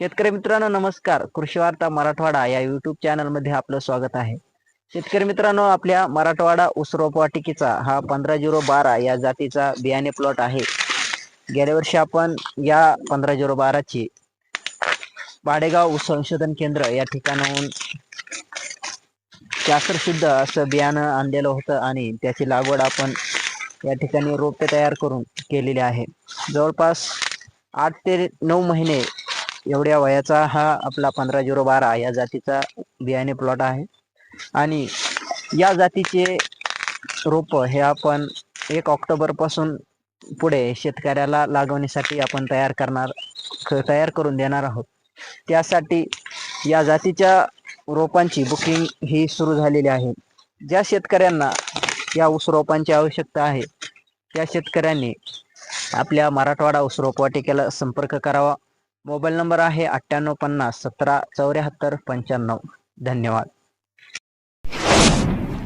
शेतकरी मित्रांनो नमस्कार. कृषी वार्ता मराठवाडा या युट्यूब चॅनलमध्ये आपलं स्वागत आहे. शेतकरी मित्रांनो आपल्या मराठवाडा उसरोपवाटिकेचा हा पंधरा झिरो बारा या जातीचा बियाणे प्लॉट आहे. गेल्या वर्षी आपण या पंधरा झिरो बाराची पाडेगाव संशोधन केंद्र या ठिकाणाहून शास्त्र शुद्ध असं बियाणं आणलेलं होतं आणि त्याची लागवड आपण या ठिकाणी रोपे तयार करून केलेली आहे. जवळपास आठ ते नऊ महिने एवढ्या वयाचा हा आपला पंधरा झिरो बारा या जातीचा बियाणे प्लॉट आहे. आणि या जातीचे रोप हे आपण एक ऑक्टोबरपासून पुढे शेतकऱ्याला लागवणीसाठी आपण तयार करणार तयार करून देणार आहोत. त्यासाठी या जातीच्या रोपांची बुकिंग ही सुरू झालेली आहे. ज्या शेतकऱ्यांना या ऊस रोपांची आवश्यकता आहे त्या शेतकऱ्यांनी आपल्या मराठवाडा ऊस रोपवाटिकेला संपर्क करावा. मोबाईल नंबर आहे अठ्ठ्याण्णव पन्नास सतरा चौऱ्याहत्तर पंच्याण्णव. धन्यवाद.